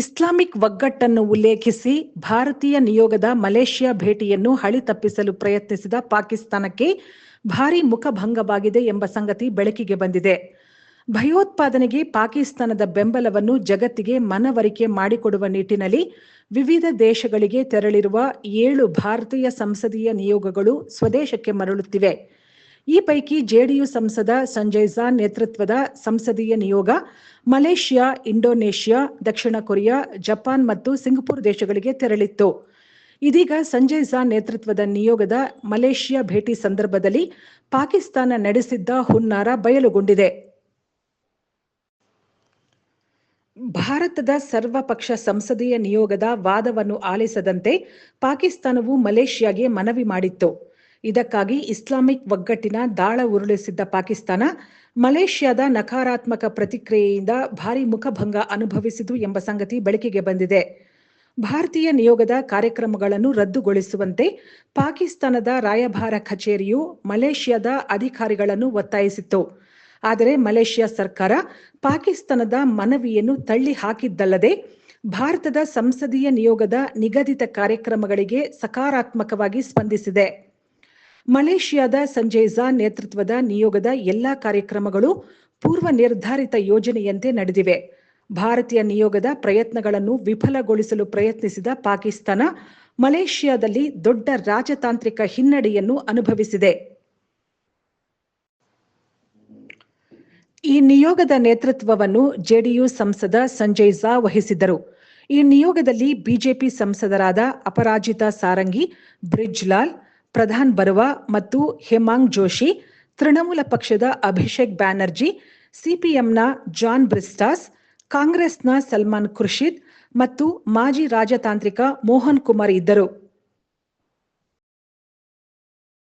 Islamic ಒಗ್ಗಟ್ಟನ್ನು ಉಲ್ಲೇಖಿಸಿ ಭಾರತೀಯ ನಿಯೋಗದ ಮಲೇಷ್ಯಾ ಭೇಟಿಯನ್ನು ಹಳಿ ತಪ್ಪಿಸಲು ಪ್ರಯತ್ನಿಸಿದ ಪಾಕಿಸ್ತಾನಕ್ಕೆ ಭಾರೀ ಮುಖಭಂಗವಾಗಿದೆ ಎಂಬ ಸಂಗತಿ ಬೆಳಕಿಗೆ ಬಂದಿದೆ. ಭಯೋತ್ಪಾದನೆಗೆ ಪಾಕಿಸ್ತಾನದ ಬೆಂಬಲವನ್ನು ಜಗತ್ತಿಗೆ ಮನವರಿಕೆ ಮಾಡಿಕೊಡುವ ನಿಟ್ಟಿನಲ್ಲಿ ವಿವಿಧ ದೇಶಗಳಿಗೆ ತೆರಳಿರುವ ಏಳು ಭಾರತೀಯ ಸಂಸದೀಯ ನಿಯೋಗಗಳು ಸ್ವದೇಶಕ್ಕೆ ಮರಳುತ್ತಿವೆ. ಈ ಪೈಕಿ ಜೆಡಿಯು ಸಂಸದ ಸಂಜಯ್ ಝಾ ನೇತೃತ್ವದ ಸಂಸದೀಯ ನಿಯೋಗ, ಮಲೇಷ್ಯಾ, ಇಂಡೋನೇಷ್ಯಾ, ದಕ್ಷಿಣ ಕೊರಿಯಾ, ಜಪಾನ್ ಮತ್ತು ಸಿಂಗಪುರ್ ದೇಶಗಳಿಗೆ ತೆರಳಿತ್ತು. ಇದೀಗ ಸಂಜಯ್ ಝಾನ್ ನೇತೃತ್ವದ ನಿಯೋಗದ ಮಲೇಷ್ಯಾ ಭೇಟಿ ಸಂದರ್ಭದಲ್ಲಿ ಪಾಕಿಸ್ತಾನ ನಡೆಸಿದ್ದ ಹುನ್ನಾರ ಬಯಲುಗೊಂಡಿದೆ. ಭಾರತದ ಸರ್ವಪಕ್ಷ ಸಂಸದೀಯ ನಿಯೋಗದ ವಾದವನ್ನು ಆಲಿಸದಂತೆ ಪಾಕಿಸ್ತಾನವು ಮಲೇಷ್ಯಾಗೆ ಮನವಿ ಮಾಡಿತ್ತು. ಇದಕ್ಕಾಗಿ ಇಸ್ಲಾಮಿಕ್ ಒಗ್ಗಟ್ಟಿನ ದಾಳ ಉರುಳಿಸಿದ್ದ ಪಾಕಿಸ್ತಾನ, ಮಲೇಷ್ಯಾದ ನಕಾರಾತ್ಮಕ ಪ್ರತಿಕ್ರಿಯೆಯಿಂದ ಭಾರಿ ಮುಖಭಂಗ ಅನುಭವಿಸಿತು ಎಂಬ ಸಂಗತಿ ಬೆಳಕಿಗೆ ಬಂದಿದೆ. ಭಾರತೀಯ ನಿಯೋಗದ ಕಾರ್ಯಕ್ರಮಗಳನ್ನು ರದ್ದುಗೊಳಿಸುವಂತೆ ಪಾಕಿಸ್ತಾನದ ರಾಯಭಾರ ಕಚೇರಿಯು ಮಲೇಷ್ಯಾದ ಅಧಿಕಾರಿಗಳನ್ನು ಒತ್ತಾಯಿಸಿತ್ತು. ಆದರೆ ಮಲೇಷ್ಯಾ ಸರ್ಕಾರ ಪಾಕಿಸ್ತಾನದ ಮನವಿಯನ್ನು ತಳ್ಳಿ ಹಾಕಿದ್ದಲ್ಲದೆ, ಭಾರತದ ಸಂಸದೀಯ ನಿಯೋಗದ ನಿಗದಿತ ಕಾರ್ಯಕ್ರಮಗಳಿಗೆ ಸಕಾರಾತ್ಮಕವಾಗಿ ಸ್ಪಂದಿಸಿದೆ. ಮಲೇಷ್ಯಾದ ಸಂಜಯ್ ಝಾ ನೇತೃತ್ವದ ನಿಯೋಗದ ಎಲ್ಲಾ ಕಾರ್ಯಕ್ರಮಗಳು ಪೂರ್ವ ನಿರ್ಧಾರಿತ ಯೋಜನೆಯಂತೆ ನಡೆದಿವೆ. ಭಾರತೀಯ ನಿಯೋಗದ ಪ್ರಯತ್ನಗಳನ್ನು ವಿಫಲಗೊಳಿಸಲು ಪ್ರಯತ್ನಿಸಿದ ಪಾಕಿಸ್ತಾನ ಮಲೇಷ್ಯಾದಲ್ಲಿ ದೊಡ್ಡ ರಾಜತಾಂತ್ರಿಕ ಹಿನ್ನಡೆಯನ್ನು ಅನುಭವಿಸಿದೆ. ಈ ನಿಯೋಗದ ನೇತೃತ್ವವನ್ನು ಜೆಡಿಯು ಸಂಸದ ಸಂಜಯ್ ಝಾ ವಹಿಸಿದ್ದರು. ಈ ನಿಯೋಗದಲ್ಲಿ ಬಿಜೆಪಿ ಸಂಸದರಾದ ಅಪರಾಜಿತಾ ಸಾರಂಗಿ, ಬ್ರಿಜ್ಲಾಲ್ ಪ್ರಧಾನ್ ಬರುವಾ ಮತ್ತು ಹೇಮಾಂಗ್ ಜೋಶಿ, ತೃಣಮೂಲ ಪಕ್ಷದ ಅಭಿಷೇಕ್ ಬ್ಯಾನರ್ಜಿ, ಸಿಪಿಎಂನ ಜಾನ್ ಬ್ರಿಸ್ಟಾಸ್ ಕಾಂಗ್ರೆಸ್ನ ಸಲ್ಮಾನ್ ಖುರ್ಷಿದ್ ಮತ್ತು ಮಾಜಿ ರಾಜತಾಂತ್ರಿಕ ಮೋಹನ್ ಕುಮಾರ್ ಇದ್ದರು.